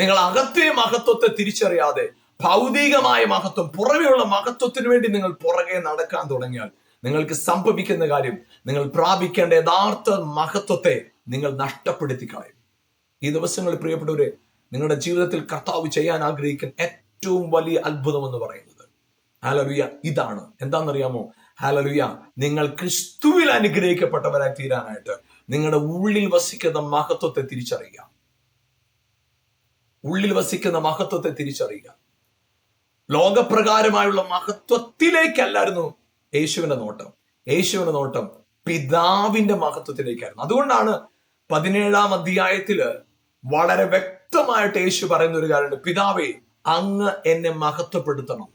A: നിങ്ങൾ അകത്തെ മഹത്വത്തെ തിരിച്ചറിയാതെ ഭൗതികമായ മഹത്വം പുറമെയുള്ള മഹത്വത്തിന് വേണ്ടി നിങ്ങൾ പുറകെ നടക്കാൻ തുടങ്ങിയാൽ നിങ്ങൾക്ക് സംഭവിക്കുന്ന കാര്യം നിങ്ങൾ പ്രാപിക്കേണ്ട യഥാർത്ഥ മഹത്വത്തെ നിങ്ങൾ നഷ്ടപ്പെടുത്തി കളയും ഈ ദിവസങ്ങളിൽ പ്രിയപ്പെട്ടവരെ നിങ്ങളുടെ ജീവിതത്തിൽ കർത്താവ് ചെയ്യാൻ ആഗ്രഹിക്കുന്ന ഏറ്റവും വലിയ അത്ഭുതം എന്ന് പറയുന്നത് ഹാലലുയ ഇതാണ് എന്താണെന്നറിയാമോ ഹാലലുയ നിങ്ങൾ ക്രിസ്തുവിൽ അനുഗ്രഹിക്കപ്പെട്ടവരായി തീരാനായിട്ട് നിങ്ങളുടെ ഉള്ളിൽ വസിക്കുന്ന മഹത്വത്തെ തിരിച്ചറിയുക ഉള്ളിൽ വസിക്കുന്ന മഹത്വത്തെ തിരിച്ചറിയുക ലോകപ്രകാരമായുള്ള മഹത്വത്തിലേക്കല്ലായിരുന്നു യേശുവിന്റെ നോട്ടം യേശുവിന്റെ നോട്ടം പിതാവിന്റെ മഹത്വത്തിലേക്കായിരുന്നു അതുകൊണ്ടാണ് പതിനേഴാം അധ്യായത്തില് വളരെ വ്യക്തമായിട്ട് യേശു പറയുന്ന ഒരു കാര്യമുണ്ട് പിതാവേ അങ്ങ് എന്നെ മഹത്വപ്പെടുത്തണം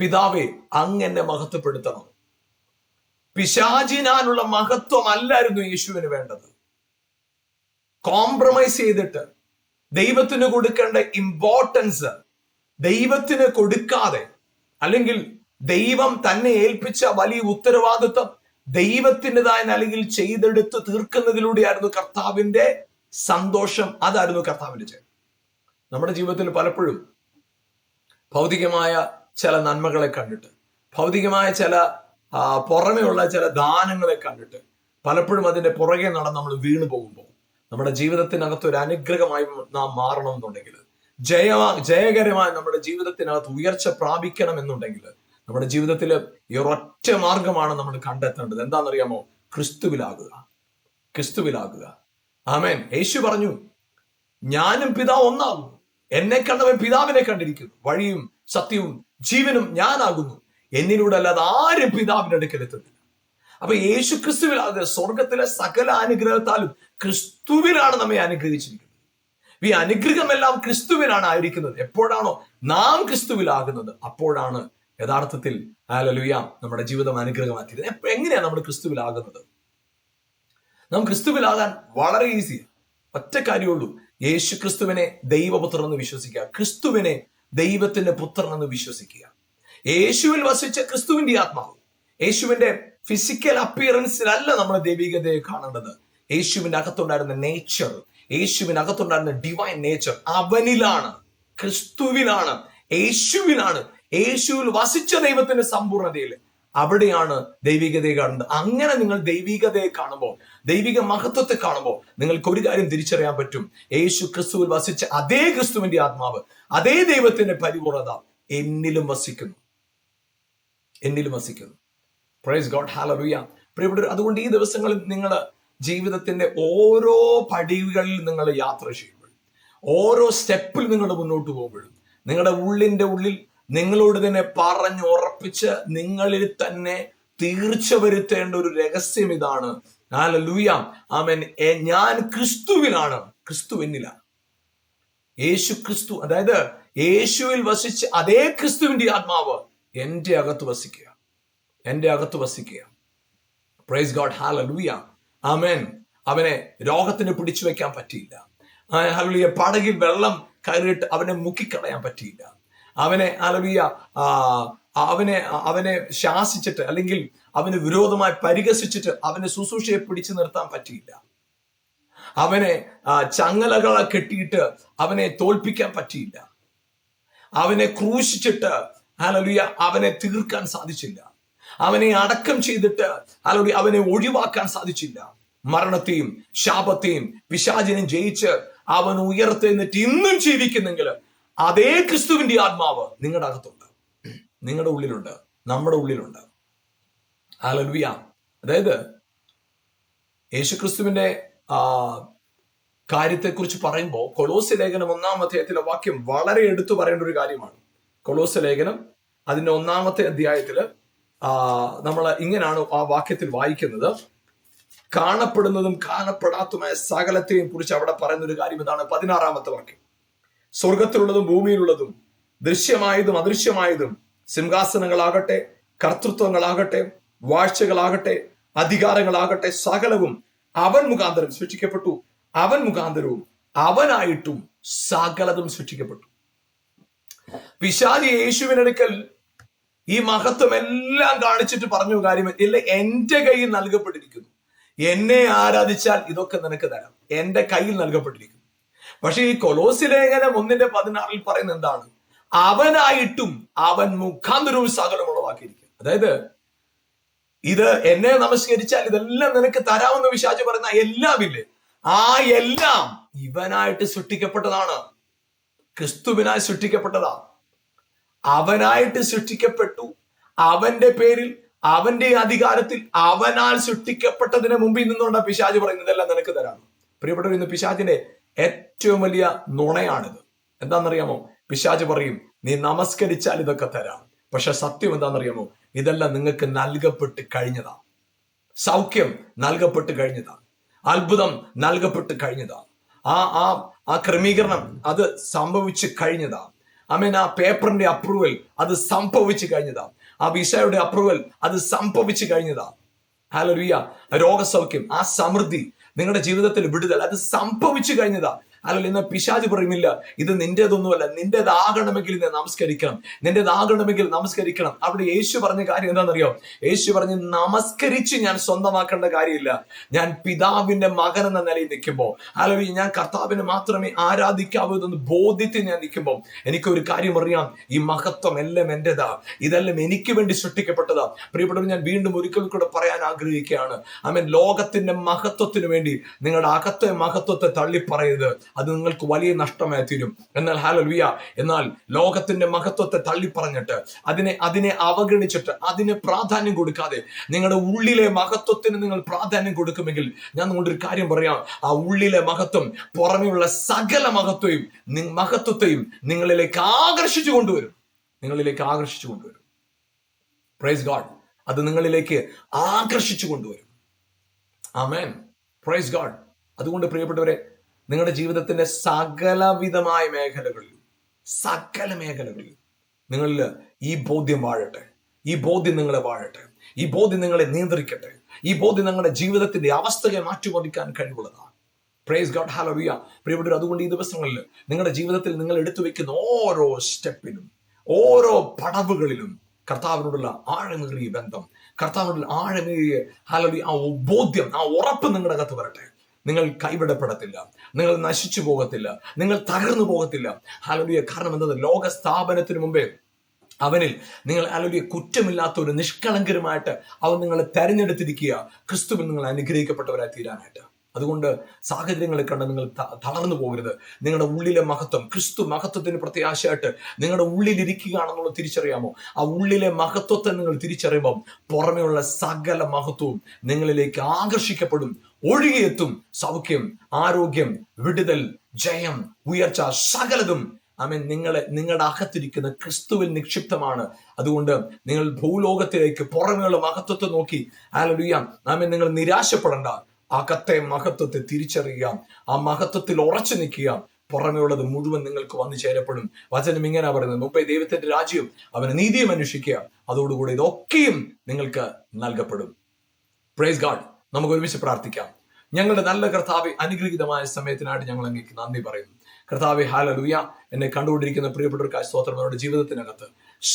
A: പിതാവേ അങ്ങ് എന്നെ മഹത്വപ്പെടുത്തണം പിശാചിനാനുള്ള മഹത്വം അല്ലായിരുന്നു യേശുവിന് വേണ്ടത് കോംപ്രമൈസ് ചെയ്തിട്ട് ദൈവത്തിന് കൊടുക്കേണ്ട ഇമ്പോർട്ടൻസ് ദൈവത്തിന് കൊടുക്കാതെ അല്ലെങ്കിൽ ദൈവം തന്നെ ഏൽപ്പിച്ച വലിയ ഉത്തരവാദിത്വം ദൈവത്തിൻ്റെതായ അല്ലെങ്കിൽ ചെയ്തെടുത്ത് തീർക്കുന്നതിലൂടെയായിരുന്നു കർത്താവിന്റെ സന്തോഷം അതായിരുന്നു കർത്താവിന്റെ ചെയ്ത് നമ്മുടെ ജീവിതത്തിൽ പലപ്പോഴും ഭൗതികമായ ചില നന്മകളെ കണ്ടിട്ട് ഭൗതികമായ ചില പുറമെയുള്ള ചില ദാനങ്ങളെ കണ്ടിട്ട് പലപ്പോഴും അതിൻ്റെ പുറകെ നടന്ന് നമ്മൾ വീണു പോകുമ്പോൾ നമ്മുടെ ജീവിതത്തിനകത്ത് ഒരു അനുഗ്രഹമായി നാം മാറണമെന്നുണ്ടെങ്കിൽ ജയ ജയകരമായി നമ്മുടെ ജീവിതത്തിനകത്ത് ഉയർച്ച പ്രാപിക്കണം എന്നുണ്ടെങ്കിൽ നമ്മുടെ ജീവിതത്തിൽ ഈ ഒരൊറ്റ മാർഗമാണ് നമ്മൾ കണ്ടെത്തേണ്ടത് എന്താണെന്നറിയാമോ ക്രിസ്തുവിലാകുക ക്രിസ്തുവിലാകുക ആമേൻ യേശു പറഞ്ഞു ഞാനും പിതാവ് ഒന്നാകുന്നു എന്നെ കണ്ടവൻ പിതാവിനെ കണ്ടിരിക്കുന്നു വഴിയും സത്യവും ജീവനും ഞാനാകുന്നു എന്നിലൂടെ അല്ലാതെ ആരും പിതാവിന്റെ അടുക്കൽ എത്തുന്നില്ല അപ്പൊ യേശു ക്രിസ്തുവിലാകുക സ്വർഗത്തിലെ സകല അനുഗ്രഹത്താലും ക്രിസ്തുവിലാണ് നമ്മെ അനുഗ്രഹിച്ചിരിക്കുന്നത് ഈ അനുഗ്രഹമെല്ലാം ക്രിസ്തുവിനാണ് ആയിരിക്കുന്നത് എപ്പോഴാണോ നാം ക്രിസ്തുവിലാകുന്നത് അപ്പോഴാണ് യഥാർത്ഥത്തിൽ ആലലുയ നമ്മുടെ ജീവിതം അനുഗ്രഹമാക്കിയത് എങ്ങനെയാണ് നമ്മൾ ക്രിസ്തുവിലാകുന്നത് നാം ക്രിസ്തുവിലാകാൻ വളരെ ഈസിയാണ് ഒറ്റ കാര്യമുള്ളൂ യേശു ക്രിസ്തുവിനെ ദൈവപുത്രൻ എന്ന് വിശ്വസിക്കുക ക്രിസ്തുവിനെ ദൈവത്തിന്റെ പുത്രൻ എന്ന് വിശ്വസിക്കുക യേശുവിൽ വസിച്ച ക്രിസ്തുവിന്റെ ആത്മാവ് യേശുവിന്റെ ഫിസിക്കൽ അപ്പിയറൻസിലല്ല നമ്മൾ ദൈവികതയെ കാണേണ്ടത് യേശുവിന്റെ അകത്തുണ്ടായിരുന്ന നേച്ചർ യേശുവിനകത്തുണ്ടായിരുന്ന ഡിവൈൻ നേച്ചർ അവനിലാണ് ക്രിസ്തുവിലാണ് യേശുവിലാണ് യേശുവിൽ വസിച്ച ദൈവത്തിന്റെ സമ്പൂർണതയിൽ അവിടെയാണ് ദൈവികതയെ കാണുന്നത് അങ്ങനെ നിങ്ങൾ ദൈവികതയെ കാണുമ്പോൾ ദൈവിക മഹത്വത്തെ കാണുമ്പോൾ നിങ്ങൾക്ക് ഒരു കാര്യം തിരിച്ചറിയാൻ പറ്റും യേശു ക്രിസ്തുവിൽ വസിച്ച അതേ ക്രിസ്തുവിന്റെ ആത്മാവ് അതേ ദൈവത്തിന്റെ പരിപൂർണത എന്നിലും വസിക്കുന്നു എന്നിലും വസിക്കുന്നു പ്രൈസ് ഗോഡ് ഹാലറിയ പ്രിയപ്പെട്ടവർ അതുകൊണ്ട് ഈ ദിവസങ്ങളിൽ നിങ്ങൾ ജീവിതത്തിന്റെ ഓരോ പടികളിൽ നിങ്ങൾ യാത്ര ചെയ്യുമ്പോൾ ഓരോ സ്റ്റെപ്പിൽ നിങ്ങൾ മുന്നോട്ട് പോകുമ്പോഴും നിങ്ങളുടെ ഉള്ളിന്റെ ഉള്ളിൽ നിങ്ങളോട് തന്നെ ഉറപ്പിച്ച് നിങ്ങളിൽ തന്നെ തീർച്ച വരുത്തേണ്ട ഒരു രഹസ്യം ഇതാണ് നാല ലൂയാം ആമൻ ഞാൻ ക്രിസ്തുവിലാണ് ക്രിസ്തു എന്നിലാണ് യേശു ക്രിസ്തു അതായത് യേശുവിൽ വസിച്ച് അതേ ക്രിസ്തുവിന്റെ ആത്മാവ് എൻ്റെ അകത്ത് വസിക്കുക എൻ്റെ അകത്ത് വസിക്കുക പ്രൈസ് ഗോഡ് ഹാല ലൂയാം ആമേൻ അവനെ രോഗത്തിന് പിടിച്ചു വെക്കാൻ പറ്റിയില്ല ഹലുലിയ പടകിൽ വെള്ളം കയറിയിട്ട് അവനെ മുക്കിക്കളയാൻ പറ്റിയില്ല അവനെ അലവിയ അവനെ അവനെ ശാസിച്ചിട്ട് അല്ലെങ്കിൽ അവന് വിരോധമായി പരിഹസിച്ചിട്ട് അവനെ ശുശ്രൂഷയെ പിടിച്ചു നിർത്താൻ പറ്റിയില്ല അവനെ ചങ്ങലകളെ കെട്ടിയിട്ട് അവനെ തോൽപ്പിക്കാൻ പറ്റിയില്ല അവനെ ക്രൂശിച്ചിട്ട് ഹലലുയ അവനെ തീർക്കാൻ സാധിച്ചില്ല അവനെ അടക്കം ചെയ്തിട്ട് ഹലലുയ അവനെ ഒഴിവാക്കാൻ സാധിച്ചില്ല മരണത്തെയും ശാപത്തെയും പിശാചിനെ ജയിച്ച് അവൻ ഉയർത്തെന്നിട്ട് ഇന്നും ജീവിക്കുന്നെങ്കിൽ അതേ ക്രിസ്തുവിന്റെ ആത്മാവ് നിങ്ങളുടെ അകത്തുണ്ട് നിങ്ങളുടെ ഉള്ളിലുണ്ട് നമ്മുടെ ഉള്ളിലുണ്ട് ആലൽവിയ അതായത് യേശുക്രിസ്തുവിന്റെ കാര്യത്തെക്കുറിച്ച് പറയുമ്പോൾ കൊളോസ് ലേഖനം ഒന്നാം അധ്യായത്തിലെ വാക്യം വളരെ എടുത്തു പറയേണ്ട ഒരു കാര്യമാണ് കൊളോസ് ലേഖനം അതിന്റെ ഒന്നാമത്തെ അധ്യായത്തിൽ നമ്മൾ ഇങ്ങനെയാണ് ആ വാക്യത്തിൽ വായിക്കുന്നത് കാണപ്പെടുന്നതും കാണപ്പെടാത്തതുമായ സകലത്തെയും കുറിച്ച് അവിടെ പറയുന്ന ഒരു കാര്യം എന്താണ് പതിനാറാമത്തെ വാക്യം സ്വർഗത്തിലുള്ളതും ഭൂമിയിലുള്ളതും ദൃശ്യമായതും അദൃശ്യമായതും സിംഹാസനങ്ങളാകട്ടെ കർത്തൃത്വങ്ങളാകട്ടെ വാഴ്ചകളാകട്ടെ അധികാരങ്ങളാകട്ടെ സകലവും അവൻ മുഖാന്തരം സൃഷ്ടിക്കപ്പെട്ടു അവൻ മുഖാന്തരവും അവനായിട്ടും സകലതും സൃഷ്ടിക്കപ്പെട്ടു പിശാലി യേശുവിനടുക്കൽ ഈ മഹത്വം എല്ലാം കാണിച്ചിട്ട് പറഞ്ഞു കാര്യം ഇല്ല എന്റെ കയ്യിൽ നൽകപ്പെട്ടിരിക്കുന്നു എന്നെ ആരാധിച്ചാൽ ഇതൊക്കെ നിനക്ക് തരാം എന്റെ കയ്യിൽ നൽകപ്പെട്ടിരിക്കുന്നു പക്ഷെ ഈ കൊലോസി ലേഖനം ഒന്നിന്റെ പതിനാറിൽ പറയുന്ന എന്താണ് അവനായിട്ടും അവൻ മുഖാന്തരവും സകലം ഉളവാക്കിയിരിക്കും അതായത് ഇത് എന്നെ നമസ്കരിച്ചാൽ ഇതെല്ലാം നിനക്ക് തരാമെന്ന് വിശാചി പറയുന്ന എല്ലാം ഇല്ലേ ആ എല്ലാം ഇവനായിട്ട് സൃഷ്ടിക്കപ്പെട്ടതാണ് ക്രിസ്തുവിനായി സൃഷ്ടിക്കപ്പെട്ടതാണ് അവനായിട്ട് സൃഷ്ടിക്കപ്പെട്ടു അവന്റെ പേരിൽ അവന്റെ അധികാരത്തിൽ അവനാൽ സൃഷ്ടിക്കപ്പെട്ടതിന് മുമ്പിൽ നിന്നുകൊണ്ട് പിശാജ് പറയുന്നതെല്ലാം നിനക്ക് തരാം പ്രിയപ്പെട്ടവർ ഇന്ന് പിശാജിന്റെ ഏറ്റവും വലിയ നുണയാണിത് എന്താണെന്നറിയാമോ പിശാജ് പറയും നീ നമസ്കരിച്ചാൽ ഇതൊക്കെ തരാം പക്ഷെ സത്യം എന്താണെന്നറിയാമോ ഇതെല്ലാം നിങ്ങൾക്ക് നൽകപ്പെട്ട് കഴിഞ്ഞതാ സൗഖ്യം നൽകപ്പെട്ട് കഴിഞ്ഞതാ അത്ഭുതം നൽകപ്പെട്ട് കഴിഞ്ഞതാ ആ ആ ആ ക്രമീകരണം അത് സംഭവിച്ചു കഴിഞ്ഞതാ അമീൻ ആ പേപ്പറിന്റെ അപ്രൂവൽ അത് സംഭവിച്ചു കഴിഞ്ഞതാണ് ആ വിഷയുടെ അപ്രൂവൽ അത് സംഭവിച്ചു കഴിഞ്ഞതാണ് ഹാലറിയ രോഗസൗഖ്യം ആ സമൃദ്ധി നിങ്ങളുടെ ജീവിതത്തിൽ വിടുതൽ അത് സംഭവിച്ചു കഴിഞ്ഞതാ അല്ലെങ്കിൽ ഇന്ന് പിശാചി പറയുന്നില്ല ഇത് നിന്റേതൊന്നുമല്ല നിന്റേതാകണമെങ്കിൽ ഇത് നമസ്കരിക്കണം നിന്റേതാകണമെങ്കിൽ നമസ്കരിക്കണം അവിടെ യേശു പറഞ്ഞ കാര്യം എന്താണെന്നറിയോ യേശു പറഞ്ഞ് നമസ്കരിച്ച് ഞാൻ സ്വന്തമാക്കേണ്ട കാര്യമില്ല ഞാൻ പിതാവിന്റെ മകൻ എന്ന നിലയിൽ നിൽക്കുമ്പോൾ അല്ലെങ്കിൽ ഞാൻ കർത്താവിനെ മാത്രമേ ആരാധിക്കാവൂ എന്ന് ബോധ്യത്തിൽ ഞാൻ നിൽക്കുമ്പോൾ എനിക്കൊരു കാര്യം അറിയാം ഈ മഹത്വം എല്ലാം എൻ്റെതാ ഇതെല്ലാം എനിക്ക് വേണ്ടി സൃഷ്ടിക്കപ്പെട്ടതാ പ്രിയപ്പെട്ടവർ ഞാൻ വീണ്ടും ഒരിക്കൽ കൂടെ പറയാൻ ആഗ്രഹിക്കുകയാണ് ആമേൻ ലോകത്തിന്റെ മഹത്വത്തിന് വേണ്ടി നിങ്ങളുടെ അകത്തെ മഹത്വത്തെ തള്ളിപ്പറയരുത് അത് നിങ്ങൾക്ക് വലിയ നഷ്ടമായി തീരും എന്നാൽ ഹാലൽവിയ എന്നാൽ ലോകത്തിന്റെ മഹത്വത്തെ തള്ളിപ്പറഞ്ഞിട്ട് അതിനെ അതിനെ അവഗണിച്ചിട്ട് അതിന് പ്രാധാന്യം കൊടുക്കാതെ നിങ്ങളുടെ ഉള്ളിലെ മഹത്വത്തിന് നിങ്ങൾ പ്രാധാന്യം കൊടുക്കുമെങ്കിൽ ഞാൻ നിങ്ങളുടെ ഒരു കാര്യം പറയാം ആ ഉള്ളിലെ മഹത്വം പുറമെയുള്ള സകല മഹത്വയും മഹത്വത്തെയും നിങ്ങളിലേക്ക് ആകർഷിച്ചു കൊണ്ടുവരും നിങ്ങളിലേക്ക് ആകർഷിച്ചു കൊണ്ടുവരും പ്രൈസ് ഗാഡ് അത് നിങ്ങളിലേക്ക് ആകർഷിച്ചു കൊണ്ടുവരും ആമേൻ പ്രൈസ് ഗാഡ് അതുകൊണ്ട് പ്രിയപ്പെട്ടവരെ നിങ്ങളുടെ ജീവിതത്തിന്റെ സകലവിധമായ മേഖലകളിലും സകല മേഖലകളിലും നിങ്ങളിൽ ഈ ബോധ്യം വാഴട്ടെ ഈ ബോധ്യം നിങ്ങളെ വാഴട്ടെ ഈ ബോധ്യം നിങ്ങളെ നിയന്ത്രിക്കട്ടെ ഈ ബോധ്യം നിങ്ങളുടെ ജീവിതത്തിന്റെ അവസ്ഥയെ മാറ്റിമറിക്കാൻ കഴിവുള്ളതാണ് പ്രേസ് ഗോഡ് ഹാലവിയ പ്രിയപ്പെട്ടവർ അതുകൊണ്ട് ഈ ദിവസങ്ങളിൽ നിങ്ങളുടെ ജീവിതത്തിൽ നിങ്ങൾ എടുത്തു വെക്കുന്ന ഓരോ സ്റ്റെപ്പിലും ഓരോ പടവുകളിലും കർത്താവിനോടുള്ള ആഴമേറിയ ബന്ധം കർത്താവിനോടുള്ള ആഴമേറിയ ഹാലോ ആ ബോധ്യം ആ ഉറപ്പ് നിങ്ങളുടെ അകത്ത് വരട്ടെ നിങ്ങൾ കൈവിടപ്പെടത്തില്ല നിങ്ങൾ നശിച്ചു പോകത്തില്ല നിങ്ങൾ തകർന്നു പോകത്തില്ല ഹലോലിയ കാരണം എന്നത് ലോക സ്ഥാപനത്തിന് മുമ്പേ അവനിൽ നിങ്ങൾ അലോലിയ കുറ്റമില്ലാത്ത ഒരു നിഷ്കളങ്കരുമായിട്ട് അവൻ നിങ്ങളെ തെരഞ്ഞെടുത്തിരിക്കുക ക്രിസ്തുവിൽ നിങ്ങൾ അനുഗ്രഹിക്കപ്പെട്ടവരായി തീരാനായിട്ട് അതുകൊണ്ട് സാഹചര്യങ്ങളെ കണ്ട് നിങ്ങൾ തളർന്നു പോകരുത് നിങ്ങളുടെ ഉള്ളിലെ മഹത്വം ക്രിസ്തു മഹത്വത്തിന് പ്രത്യാശയായിട്ട് നിങ്ങളുടെ ഉള്ളിലിരിക്കുകയാണെന്നുള്ള തിരിച്ചറിയാമോ ആ ഉള്ളിലെ മഹത്വത്തെ നിങ്ങൾ തിരിച്ചറിയുമ്പം പുറമെയുള്ള സകല മഹത്വവും നിങ്ങളിലേക്ക് ആകർഷിക്കപ്പെടും ഒഴുകിയെത്തും സൗഖ്യം ആരോഗ്യം വിടുതൽ ജയം ഉയർച്ച സകലതും ആമേൻ നിങ്ങളെ നിങ്ങളുടെ അകത്തിരിക്കുന്ന ക്രിസ്തുവിൽ നിക്ഷിപ്തമാണ് അതുകൊണ്ട് നിങ്ങൾ ഭൂലോകത്തിലേക്ക് പുറമെയുള്ള മഹത്വത്തെ നോക്കി ആലലുയ്യാം ആമേൻ നിങ്ങൾ നിരാശപ്പെടേണ്ട അകത്തെ മഹത്വത്തെ തിരിച്ചറിയാം ആ മഹത്വത്തിൽ ഉറച്ചു നിൽക്കുക പുറമെയുള്ളത് മുഴുവൻ നിങ്ങൾക്ക് വന്നു ചേരപ്പെടും വചനം ഇങ്ങനെ പറയുന്നത് മുമ്പേ ദൈവത്തിന്റെ രാജ്യവും അവന് നീതിയും അന്വേഷിക്കുക അതോടുകൂടി ഇതൊക്കെയും നിങ്ങൾക്ക് നൽകപ്പെടും പ്രേസ് ഗാഡ് നമുക്ക് ഒരുമിച്ച് പ്രാർത്ഥിക്കാം ഞങ്ങളുടെ നല്ല കർത്താവ് അനുഗ്രഹീതമായ സമയത്തിനായിട്ട് ഞങ്ങൾ അങ്ങേക്ക് നന്ദി പറയുന്നു കർത്താവ് ഹാലലുയ എന്നെ കണ്ടുകൊണ്ടിരിക്കുന്ന പ്രിയപ്പെട്ടവർക്കായി സ്തോത്രം അവരുടെ ജീവിതത്തിനകത്ത്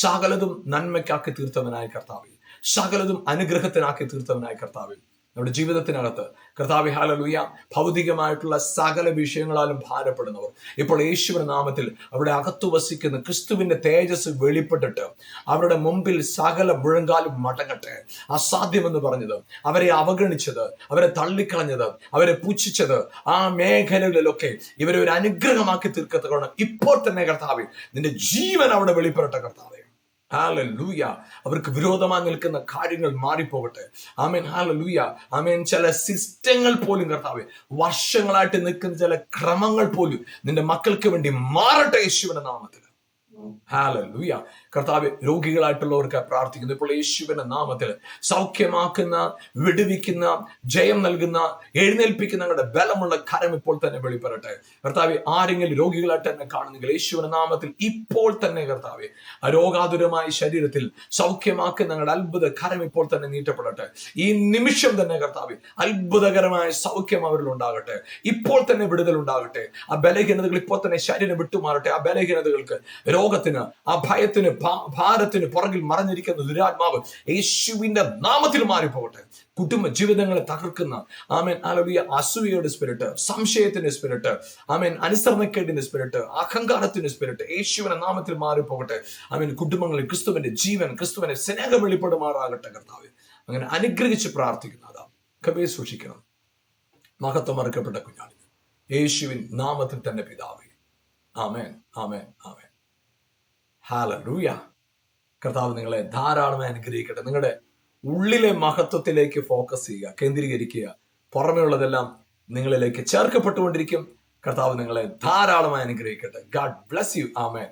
A: സകലതും നന്മയ്ക്കാക്കി തീർത്തവനായ കർത്താവ് സകലതും അനുഗ്രഹത്തിനാക്കി തീർത്തവനായ കർത്താവ് നമ്മുടെ ജീവിതത്തിനകത്ത് കർത്താവി ഹാലലൂയ ഭൗതികമായിട്ടുള്ള സകല വിഷയങ്ങളാലും ഭാരപ്പെടുന്നവർ ഇപ്പോൾ യേശുവിന്റെ നാമത്തിൽ അവിടെ അകത്തു വസിക്കുന്ന ക്രിസ്തുവിന്റെ തേജസ് വെളിപ്പെട്ടിട്ട് അവരുടെ മുമ്പിൽ സകല മുഴങ്കാലും മടങ്ങട്ടെ അസാധ്യമെന്ന് പറഞ്ഞത് അവരെ അവഗണിച്ചത് അവരെ തള്ളിക്കളഞ്ഞത് അവരെ പുച്ഛിച്ചത് ആ മേഖലകളിലൊക്കെ ഇവരെ ഒരു അനുഗ്രഹമാക്കി തീർക്കത്തക്കണം ഇപ്പോൾ തന്നെ കർത്താവ് നിന്റെ ജീവൻ അവിടെ വെളിപ്പെടട്ടെ കർത്താവെ ഹാല ലൂയ അവർക്ക് വിരോധമായി നിൽക്കുന്ന കാര്യങ്ങൾ മാറിപ്പോകട്ടെ ആമേൻ ഹാല ലൂയ ആമേൻ ചില സിസ്റ്റങ്ങൾ പോലും കർത്താവ് വർഷങ്ങളായിട്ട് നിൽക്കുന്ന ചില ക്രമങ്ങൾ പോലും നിന്റെ മക്കൾക്ക് വേണ്ടി മാറട്ടെ യേശുവിന്റെ നാമത്തിൽ ഹാല ലൂയ കർത്താവ് രോഗികളായിട്ടുള്ളവർക്ക് പ്രാർത്ഥിക്കുന്നു ഇപ്പോൾ യേശുവിന്റെ നാമത്തിൽ സൗഖ്യമാക്കുന്ന വിടുവിക്കുന്ന ജയം നൽകുന്ന എഴുന്നേൽപ്പിക്കുന്ന ഞങ്ങളുടെ ബലമുള്ള കരം ഇപ്പോൾ തന്നെ വെളിപ്പെടട്ടെ കർത്താവ് ആരെങ്കിലും രോഗികളായിട്ട് തന്നെ കാണുന്നെങ്കിൽ യേശുവിന്റെ നാമത്തിൽ ഇപ്പോൾ തന്നെ കർത്താവ് രോഗാതുരമായ ശരീരത്തിൽ സൗഖ്യമാക്കുന്ന ഞങ്ങളുടെ അത്ഭുത കരം ഇപ്പോൾ തന്നെ നീട്ടപ്പെടട്ടെ ഈ നിമിഷം തന്നെ കർത്താവ് അത്ഭുതകരമായ സൗഖ്യം അവരിൽ ഉണ്ടാകട്ടെ ഇപ്പോൾ തന്നെ വിടുതൽ ഉണ്ടാകട്ടെ ആ ബലഹീനതകൾ ഇപ്പോൾ തന്നെ ശരീരം വിട്ടുമാറട്ടെ ആ ബലഹീനതകൾക്ക് രോഗത്തിന് ആ ഭയത്തിന് ഭാരത്തിന് പുറകിൽ മറഞ്ഞിരിക്കുന്ന ദുരാത്മാവ് യേശുവിന്റെ നാമത്തിൽ മാറിപ്പോകട്ടെ കുടുംബ ജീവിതങ്ങളെ തകർക്കുന്ന ആമേൻ അലവിയ അസൂയയുടെ സ്പിരിറ്റ് സംശയത്തിന്റെ സ്പിരിറ്റ് ആമേൻ അനുസരണക്കേടിന്റെ സ്പിരിറ്റ് അഹങ്കാരത്തിന്റെ സ്പിരിറ്റ് യേശുവിന്റെ നാമത്തിൽ മാറിപ്പോകട്ടെ ആമേൻ കുടുംബങ്ങളിൽ ക്രിസ്തുവിന്റെ ജീവൻ ക്രിസ്തുവിന്റെ സ്നേഹം വെളിപ്പെടുമാറാകട്ടെ കർത്താവ് അങ്ങനെ അനുഗ്രഹിച്ച് അതാ കബയെ സൂക്ഷിക്കണം മഹത്വം മറക്കപ്പെട്ട കുഞ്ഞാളി യേശുവിൻ നാമത്തിൽ തന്നെ പിതാവേ ആമേൻ ആമേൻ ആമേൻ ഹാല ലൂയ കർത്താവ് നിങ്ങളെ ധാരാളമായി അനുഗ്രഹിക്കട്ടെ നിങ്ങളുടെ ഉള്ളിലെ മഹത്വത്തിലേക്ക് ഫോക്കസ് ചെയ്യുക കേന്ദ്രീകരിക്കുക പുറമേ ഉള്ളതെല്ലാം നിങ്ങളിലേക്ക് ചേർക്കപ്പെട്ടുകൊണ്ടിരിക്കും കർത്താവ് നിങ്ങളെ ധാരാളമായി അനുഗ്രഹിക്കട്ടെ ഗാഡ് ബ്ലസ് യു ആമേ